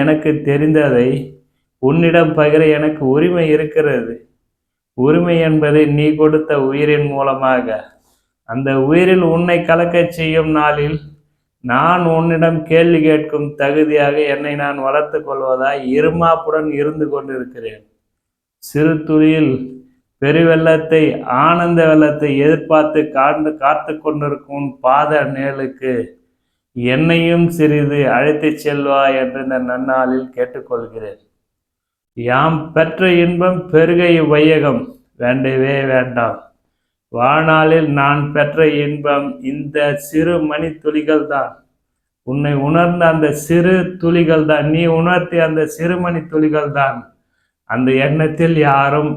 எனக்கு தெரிந்ததை உன்னிடம் பகிர எனக்கு உரிமை இருக்கிறது. உரிமை என்பதை நீ கொடுத்த உயிரின் மூலமாக. அந்த உயிரில் உன்னை கலக்கச் செய்யும் நாளில் நான் உன்னிடம் கேள்வி கேட்கும் தகுதியாக என்னை நான் வளர்த்து கொள்வதாய் இருமாப்புடன் இருந்து கொண்டிருக்கிறேன். சிறு துளியில் பெருவெள்ளத்தை ஆனந்த வெள்ளத்தை எதிர்பார்த்து காண்டு காத்து கொண்டிருக்கும் பாத நேலுக்கு என்னையும் சிறிது அழைத்துச் செல்வா என்று இந்த நன்னாளில் கேட்டுக்கொள்கிறேன். யாம் பெற்ற இன்பம் பெருகை வையகம். வேண்டவே வேண்டாம். வாழ்நாளில் நான் பெற்ற இன்பம் இந்த சிறு மணி துளிகள் தான் உன்னை உணர்ந்த அந்த சிறு துளிகள் தான் நீ உணர்த்திய அந்த சிறுமணி துளிகள் தான் அந்த எண்ணத்தில் யாரும்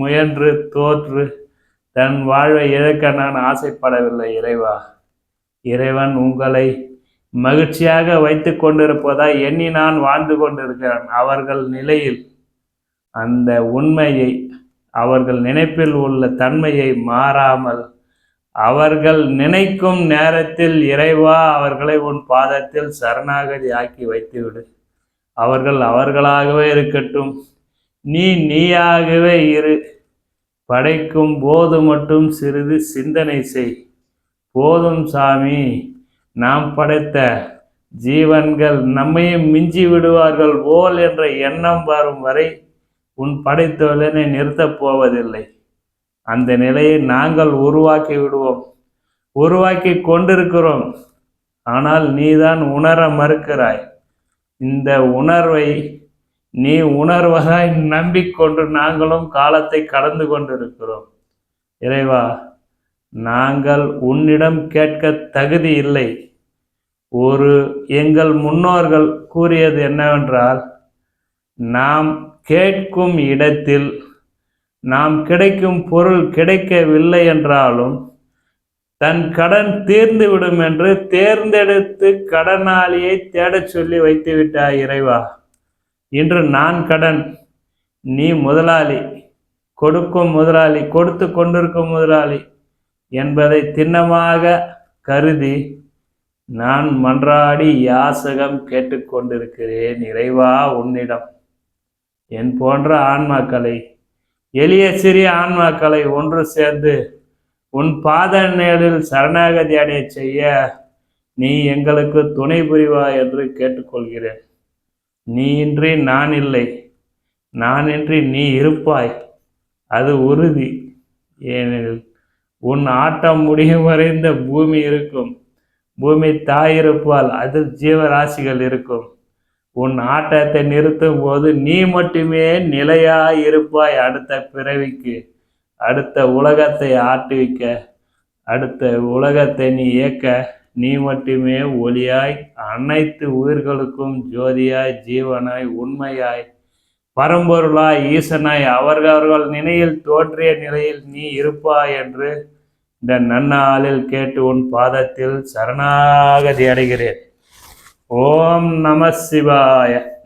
முயன்று தோற்று தன் வாழ்வை இழக்க நான் ஆசைப்படவில்லை இறைவா. இறைவன் உங்களை மகிழ்ச்சியாக வைத்து கொண்டிருப்பதா எண்ணி நான் வாழ்ந்து கொண்டிருக்கிறேன். அவர்கள் நிலையில் அந்த உண்மையை அவர்கள் நினைப்பில் உள்ள தன்மையை மாறாமல் அவர்கள் நினைக்கும் நேரத்தில் இறைவா அவர்களை உன் பாதத்தில் சரணாகதி ஆக்கி வைத்துவிடு. அவர்கள் அவர்களாகவே இருக்கட்டும். நீ நீயாகவே இரு. படைக்கும் போது மட்டும் சிறிது சிந்தனை செய். போதும் சாமி. நாம் படைத்த ஜீவன்கள் நம்மையும் மிஞ்சி விடுவார்கள் போல் என்ற எண்ணம் வரும் வரை உன் படைத்தவளனை நிறுத்தப் போவதில்லை. அந்த நிலையை நாங்கள் உருவாக்கி விடுவோம். உருவாக்கி கொண்டிருக்கிறோம். ஆனால் நீதான் உணர மறுக்கிறாய். இந்த உணர்வை நீ உணர்வதாய் நம்பிக்கொண்டு நாங்களும் காலத்தை கடந்து கொண்டிருக்கிறோம். இறைவா நாங்கள் உன்னிடம் கேட்க தகுதி இல்லை. ஒரு எங்கள் முன்னோர்கள் கூறியது என்னவென்றால் நாம் கேட்கும் இடத்தில் நாம் கிடைக்கும் பொருள் கிடைக்கவில்லை என்றாலும் தன் கடன் தீர்ந்துவிடும் என்று தேர்ந்தெடுத்து கடனாளியை தேடச் சொல்லி வைத்துவிட்டாய் இறைவா. இன்று நான் கடன் நீ முதலாளி கொடுக்கும் முதலாளி கொடுத்து கொண்டிருக்கும் முதலாளி என்பதை திண்ணமாக கருதி நான் மன்றாடி யாசகம் கேட்டுக்கொண்டிருக்கிறேன் இறைவா உன்னிடம். என் போன்ற ஆன்மாக்களை எளிய சிறிய ஆன்மாக்களை ஒன்று சேர்ந்து உன் பாத நேரில் சரணாகதி அடைய செய்ய நீ எங்களுக்கு துணை புரிவா என்று கேட்டுக்கொள்கிறேன். நீ இன்றி நான் இல்லை நான் இன்றி நீ இருப்பாய். அது உறுதி. ஏனெனில் உன் ஆட்டம் முடியும் வரை இந்த பூமி இருக்கும். பூமி தாய் இருப்பால் அதில் ஜீவராசிகள் இருக்கும். உன் ஆட்டத்தை நிறுத்தும் போது நீ மட்டுமே நிலையாய் இருப்பாய் அடுத்த பிறவிக்கு. அடுத்த உலகத்தை ஆட்டுவிக்க. அடுத்த உலகத்தை நீ இயக்க நீ மட்டுமே ஒளியாய் அனைத்து உயிர்களுக்கும் ஜோதியாய் ஜீவனாய் உண்மையாய் பரம்பொருளாய் ஈசனாய் அவர்கள் நினையில் தோன்றிய நிலையில் நீ இருப்பாய் என்று இந்த நன்னாளில் கேட்டு உன் பாதத்தில் சரணாகதி அடைகிறேன். ஓம் நம சிவாய.